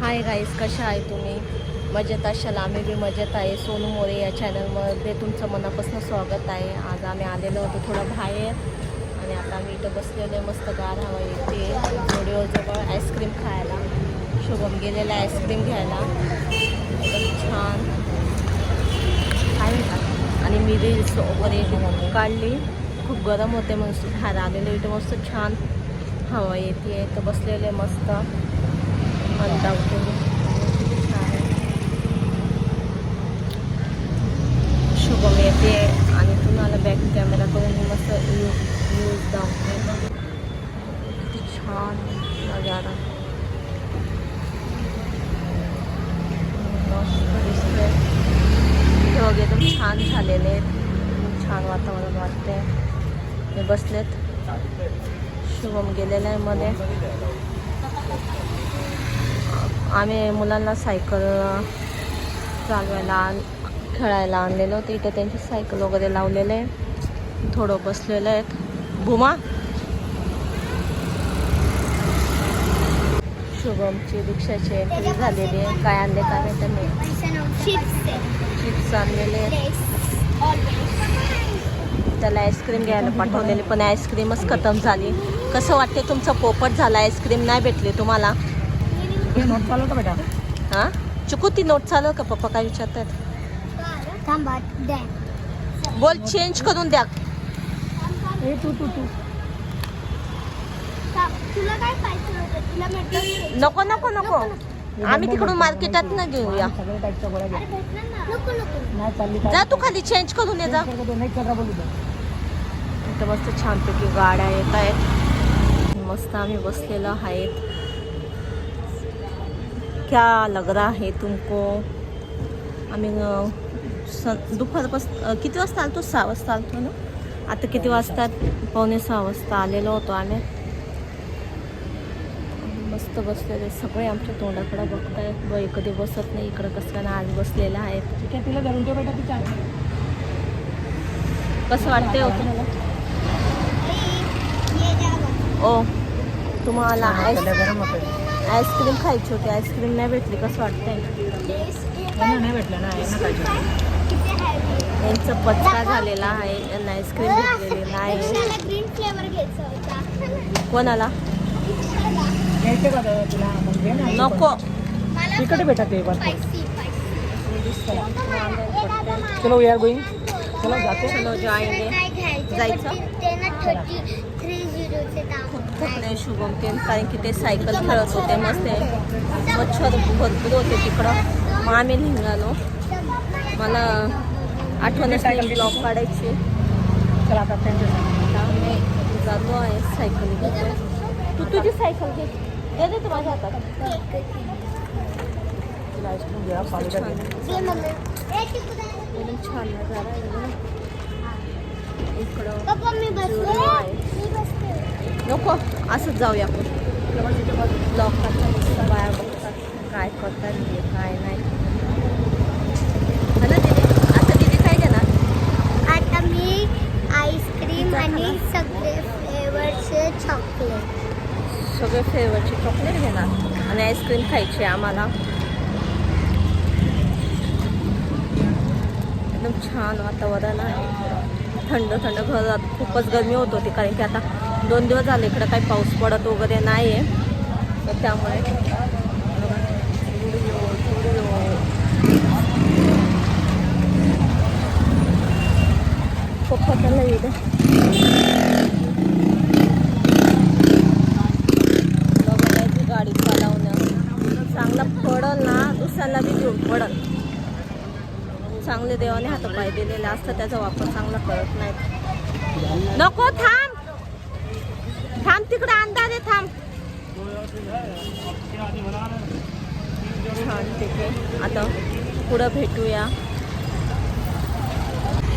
Hi guys कशा आहे तुम्ही? मजेत असाल? आम्ही बी मजेत आहे. सोनू मोरे या चॅनलमध्ये तुमचं मनापासून स्वागत आहे. आज आम्ही आलेलो होतो थोडं बाहेर आणि आता आम्ही इथं बसलेलो आहे मस्त गार हवा येते. व्हिडिओजवळ आईस्क्रीम खायला. शुभम गेलेला आईस्क्रीम घ्यायला. एकदम छान. आहे का? आणि मी रील्स वगैरे काढली. खूप गरम होते म्हणून बाहेर आलेले इथं मस्त छान हवा येते. तर बसलेले मस्त. मंदावते शुभम येते आणि तुम्हाला बॅक कॅमेरा करून मी मस्त व्यू यूज दाखवते. किती छान नजारा. मस्त दिसतंय. ढग एकदम छान झालेले आहेत. छान वातावरण वाटते हे बसलेत. शुभम गेलेलं आहे मध्ये. आम्ही मुलांना सायकल चालवायला आण खेळायला आणलेलं होतं. इथं त्यांची सायकल वगैरे लावलेलं आहे थोडं बसलेलं आहेत. भूमा? शुभमची रिक्षाची एंट्री झालेली आहे. काय आणले काय नाही त्यांनी? चिप्स आणलेले आहेत. त्याला आईस्क्रीम घ्यायला पाठवलेली पण आईस्क्रीमच खतम झाली. कसं वाटते तुमचं पोपट झालं? आईस्क्रीम नाही भेटली तुम्हाला? नोट चालू का बेटा हां चुकू ती नोट चालव का पप्पा काय विचारतात थांबा द्या बोल चेंज करून द्या ए तू तू तू तुला काय पाहिजे होतं तुला भेटलं नको नको नको आम्ही तिकडून मार्केटात ना घेऊया सगळे टाईपच्या गोळ्या घे नको नको नाही चालली जा तू खाली चेंज करून ये जा नाही करा बोलू इथं मस्त छानपैकी गाड्या येत आहेत मस्त आम्ही बसलेलो आहेत क्या लग रहा है तुमको? आम्ही अं, स दुपारपासून अं, किती वाजता आलतो? सहा वाजता आलतो ना? आता किती वाजतात पावणे सहा वाजता आलेलो होतो आम्ही. मस्त बसलेले सगळे आमच्या तोंडाकडे बघतायत बाई कधी बसत नाही इकडं कसं ना आज बसलेले आहेत ठीक आहे तिला धरून ठेव बेटा कसं वाटतंय हो तुम्हाला? ओ तुम्हाला आईस्क्रीम खायची होती. आईस्क्रीम नाही भेटली कसं वाटतंय? नाही भेटलं ना यांचं पत्ता झालेला आहे यांना आईस्क्रीम भेटलेली नाही. ग्रीन फ्लेवर घ्यायचा होता कोणाला नको. मला तिकडे भेटा ते पण चलो आर गोईंग चलो जाते. चलो घ्यायचं जायचं? पण ते ना थर्टी थ्री झिरोचे दाम थकले शुभम ते कारण की ते सायकल खेळत होते मस्त मच्छर भरपूर होते तिकडं. मग आम्ही निघालो. मला आठवणच नाही ब्लॉग काढायची. चला आता त्यांच्या आता आम्ही जातो आहे सायकल घेतो तू तुझी सायकल घे. दे दे तू माझ्या हातात. छान नजारा. इकडं मी आहे. नको असंच जाऊया आपण. ब्लॉग करतात बाया बघतात काय करतात काय नाही. हा ना दीदी आता दीदी काय देणार आता मी आईस्क्रीम आणि सगळे फ्लेवरचे चॉकलेट. सगळे फ्लेवरचे चॉकलेट घेणार. आणि आईस्क्रीम खायची आम्हाला. एकदम छान वातावरण आहे. थंड थंड घरात खूपच गरमी होत होती कारण की आता दोन दिवस झाले इकडं काही पाऊस पडत वगैरे नाही आहे तर त्यामुळे पप्पा त्याला येते गाडी चालवणं. चांगला पडल ना दुसऱ्याला बी घेऊन पडल. चांगले देवाने हात पाय दिलेले असतं त्याचा वापर चांगला करत नाही नको थांब! थांब तिकडे अंदाज थांब. छान तिथे आता पुढं भेटूया.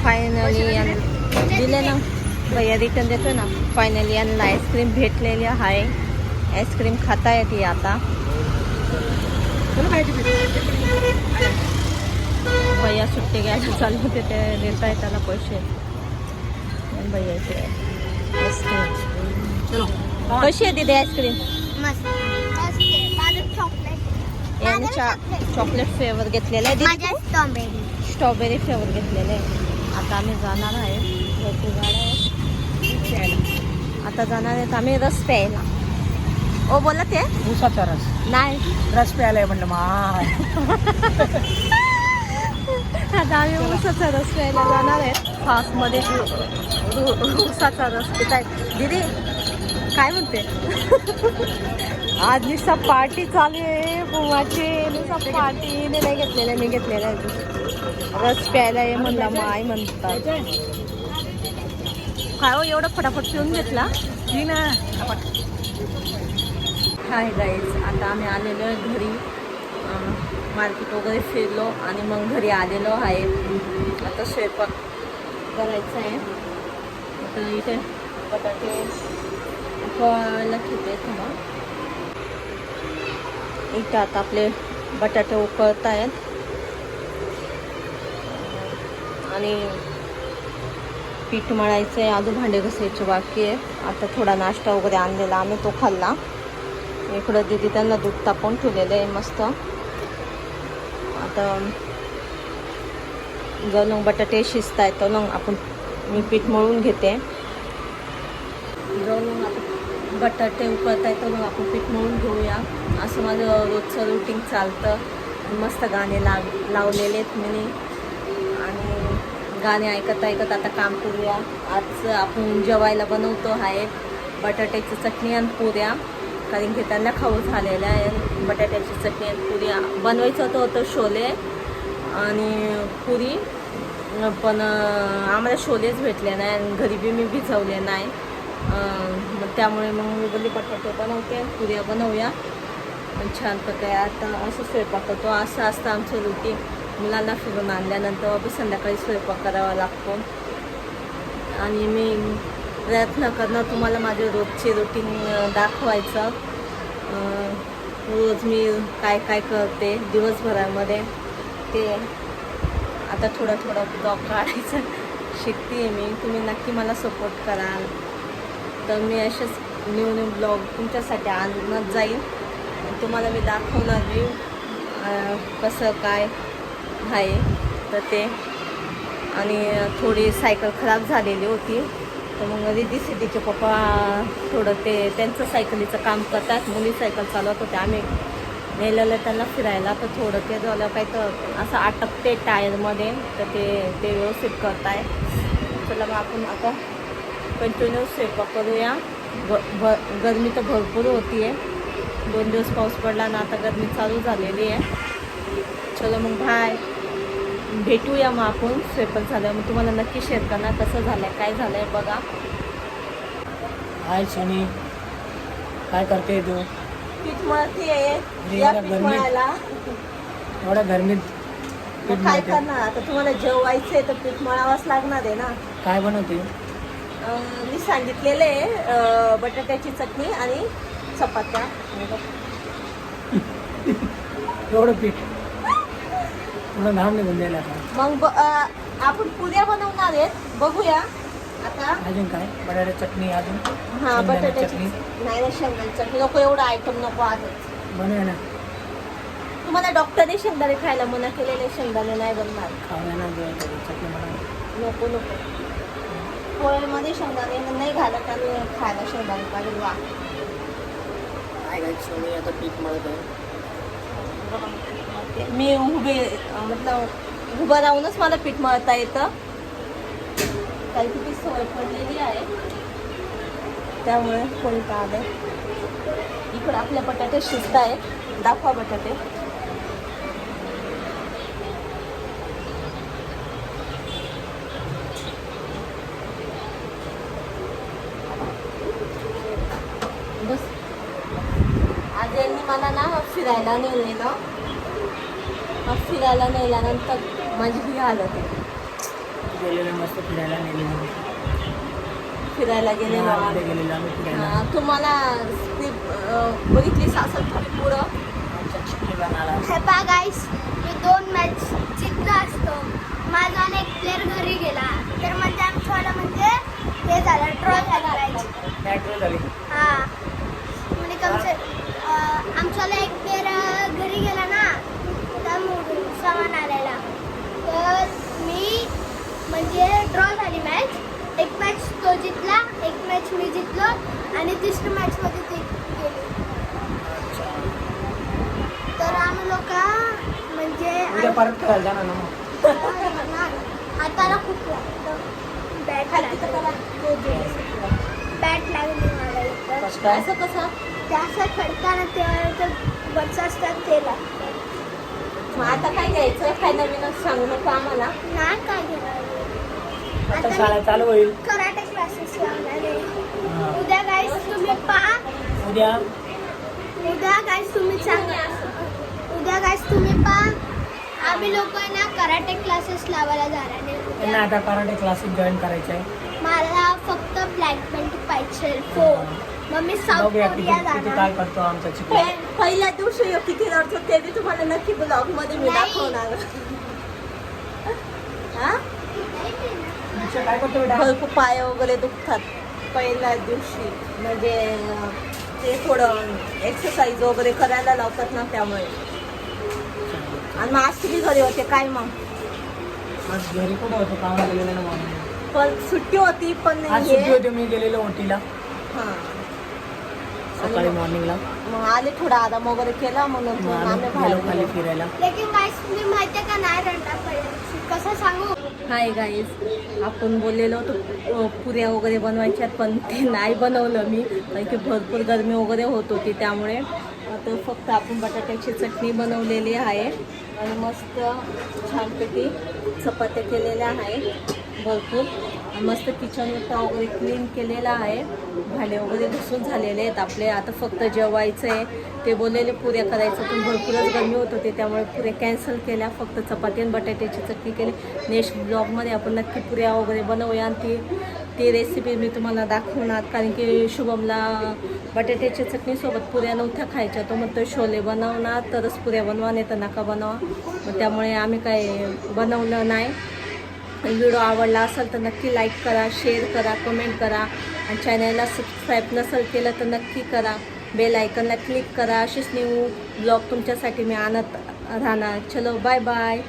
फायनली दिले ना? भैया रिटर्न देतो ना? फायनली यांना आईस्क्रीम भेटलेली आहे. आईस्क्रीम खाता येते आता. भैया सुट्टे घ्यायला चालू होते ते देत आहे त्याला पैसे भैयाचे आईस्क्रीम चलो कशी आहे तिथे आईस्क्रीम? मस्त. मस्त. आहे. माझं चॉकलेट फ्लेवर घेतलेला आहे स्ट्रॉबेरी फ्लेवर घेतलेले आहे. आता आम्ही जाणार आहे. भरपूर गाड्या आहेत. प्यायला आता जाणार आहेत आम्ही रस प्यायला. ओ बोला ते. ऊसाचा रस. नाही. रस प्यायला म्हणलं मा. आता आम्ही ऊसाचा रस प्यायला जाणार आहे फास्टमध्ये ऊसाचा रस पिताय. दिदी काय म्हणते? आज नुसता पार्टी चालू आहे बुवाची. नुसता पार्टीने नाही घेतलेलं मी घेतलेलं आहे रस प्यायला आहे म्हणला मग आई म्हणतात. काय हो एवढं फटाफट पिऊन घेतला? ती ना. हाय गाईज आता आम्ही आलेलो आहे घरी. मार्केट वगैरे फिरलो आणि मग घरी आलेलो आहे. आता स्वयंपाक करायचा आहे. आता इथे बटाटे उकळायला ठेवते थांबा. इथं आता आपले बटाटे उकळत आहेत. आणि पीठ मळायचं आहे अजून भांडे घसायचे बाकी आहे. आता थोडा नाश्ता वगैरे आणलेला आम्ही तो खाल्ला. इकडं दिदी त्यांना दूध तापवून ठेवलेलं आहे मस्त. आता जर मग बटाटे शिजता तर मग आपण मी पीठ मळून घेते. जाऊन बटाटे उकळता येतं मग आपण पीठ मळून घेऊया. असं माझं रोजचं रुटीन चालतं. मस्त गाणे लाव लावलेले आहेत मी. आणि गाणे ऐकत ऐकत आता काम करूया. आज आपण जेवायला बनवतो आहे बटाट्याची चटणी आणि पुऱ्या. कारण की त्यांना खाऊ झालेलं आहे. बटाट्याची चटणी आणि पुऱ्या. बनवायचं होतं होतं शोले आणि पुरी. पण आम्हाला शोलेच भेटले नाही आणि घरी बी मी भिजवले नाही. मग त्यामुळे मग मी बोलली बटाटे बनवते नव्हते पुऱ्या बनवूया छान प्रकारे आता असं स्वयंपाक करतो. असं असतं आमचं रुटीन मुलांना फिरून आणल्यानंतर बी संध्याकाळी स्वयंपाक करावा लागतो. आणि मी प्रयत्न करणं तुम्हाला माझे रोजचे रुटीन दाखवायचं. रोज मी काय काय करते दिवसभरामध्ये ते आता थोडं थोडं ब्लॉग काढायचं. शिकते मी. तुम्ही नक्की मला सपोर्ट कराल. तर मी असेच न्यू न्यू ब्लॉग तुमच्यासाठी आणत जाईन. तुम्हाला मी दाखवणार मी कसं काय आहे. तर ते. आणि थोडी सायकल खराब झालेली होती. तर मग रिद्धी सिद्धीचे पप्पा थोडं ते त्यांचं सायकलीचं काम करतात. मुली सायकल चालवत होते. आम्ही नेलेलं त्यांना फिरायला. तर थोडं ते झालं काय तर असं अटकते टायरमध्ये. तर ते ते व्यवस्थित करताय. चला मग आपण आता कंटिन्यू स्वयंपाक करूया. ग भ गरमी तर भरपूर होती आहे दोन दिवस पाऊस पडला ना आता गरमी चालू झालेली आहे. चलो मग बाय भेटूया मग आपण. स्वयंपाक झाल्यावर मग तुम्हाला नक्की शेअर करणार कसं झालं आहे काय झालं आहे बघा. हाय सोनी काय करते तू? पीठ मळती आहे. या पीठ मळायला. एवढ्या गरमीत काय करणार? आता तुम्हाला जेवायचं आहे तर पीठ मळावंच लागणार आहे ना. काय बनवते? मी सांगितलेलं आहे बटाट्याची चटणी आणि चपात्या. एवढं पीठ. तुला घाम निघून द्यायला मग आपण पुऱ्या बनवणार आहेत. बघूया. आता अजून काय? बटाटे चटणी अजून? हा बटाट्याची चटणी? नाही ना शेंगदाणे चटणी. नको एवढा आयटम नको आजच. बनवूया ना. तुम्हाला डॉक्टरने शेंगदाणे खायला मना केलेले शेंगदाणे नाही बनणार. बनव. नको नको. पोळ्यामध्ये शेंगदाणे नाही घालत आणि खायला शेंगदाणे पाहिजे वा. काय सोनी आता पीठ मळत आहे? मी उभे मतलब उभं राहूनच मला पीठ मळता येतं. काही किती सवय पडलेली आहे. त्यामुळे कोणी का आले? इकडं आपल्या बटाटे शिजत आहेत दाखवा बटाटे. बस. आज यांनी मला ना फिरायला नेलेलं. मग फिरायला नेल्यानंतर माझी ही हालत आहे गेलेलं मस्त फिरायला नेलेलं फिरायला फिरायला. हा, तुम्हाला स्क्रिप्ट बघितली सासर आमच्या चिखलीला हे गाईस मी दोन मॅच जिंकला असतो. माझा आणि एक प्लेअर घरी गेला. तर म्हणजे आमच्यावाला म्हणजे हे झालं एक आमचे आमच्याला एक पेर घरी गेला ना तर सामान आलेला तर मी म्हणजे ड्रॉ झाली मॅच एक मॅच तो जितला एक मॅच मी जितलो आणि तिसरी मॅचमध्ये ती तर आम्ही लोक म्हणजे परत हाताला खूप बॅट लागतं बॅट लागली. असं कसं? जास्त खेळताना तेव्हा ते बच्चा असतात ते लागतात मग आता काय घ्यायचं? काय नवीनच सांगू नको आम्हाला? नाही काय घेणार? आता शाळा चालू होईल. कराटे क्लासेस लावणार आहे. उद्या गाईस तुम्ही पहा. उद्या? उद्या गाईस तुम्ही चांगला उद्या गाईस तुम्ही पहा. आम्ही लोक ना कराटे क्लासेस लावायला जाणार आहे. त्यांना आता कराटे क्लासेस जॉईन करायचे आहे. मला फक्त ब्लॅक बेल्ट पाहिजे. फोन मग मी साऊथ बघूया किती कोरिया किती काय जाणार करतो आमचा पहि- पहिल्या दिवशी किती रडतो ते बी तुम्हाला नक्की ब्लॉगमध्ये मी नाही. दाखवणार. हा? दिक्षा काय करतो बेटा? भरपूर पाय वगैरे दुखतात पहिल्या दिवशी. म्हणजे अं, ते थोडं एक्सरसाइज वगैरे करायला लावतात ना त्यामुळे. आणि मग आज तुम्ही घरी होते काय मग? आज घरी कुठं होतो? कामाला गेलेलो ना म्हणून. पण सुट्टी होती पण आज हे- सुट्टी होती मी गेलेलो ओटीला. हा. सकाळी मॉर्निंगला मग आले थोडा आराम वगैरे केला म्हणून मग आम्ही गेलो बाहेर खाली. फिरायला. लेकिन गाईस मी माहितीये का नाही कसं सांगू? हाय गाईज आपण बोललेलो होतो पुऱ्या वगैरे बनवायच्यात पण ते नाही बनवलं मी. कारण की भरपूर गरमी वगैरे होत होती त्यामुळे. आता फक्त आपण बटाट्याची चटणी बनवलेली आहे. आणि मस्त छानपैकी चपात्या केलेल्या आहे भरपूर. मस्त किचन वगैरे क्लीन केलेला आहे. भांडे वगैरे घुसून झालेले आहेत आपले. आता फक्त जेवायचं आहे ते बोललेले पुऱ्या करायचं. पण भरपूरच गरमी होत होती त्यामुळे पुऱ्या कॅन्सल केल्या. फक्त चपाती आणि बटाट्याची चटणी केली. नेक्स्ट ब्लॉगमध्ये आपण नक्की पुऱ्या वगैरे बनवूया. आणि ती ती रेसिपी मी तुम्हाला दाखवणार. कारण की शुभमला बटाट्याच्या चटणीसोबत पुऱ्या नव्हत्या खायच्या. तो म्हणतो छोले बनवणार तरच पुऱ्या बनवा नाही तर नका बनवा. त्यामुळे आम्ही काय बनवलं नाही. व्हिडिओ आवडला असेल तर नक्की लाईक करा शेअर करा कमेंट करा. आणि चॅनलला सबस्क्राईब नसेल केलं तर नक्की करा. बेल आयकनला क्लिक करा. असेच न्यू ब्लॉग तुमच्यासाठी मी आणत राहणार. चलो बाय बाय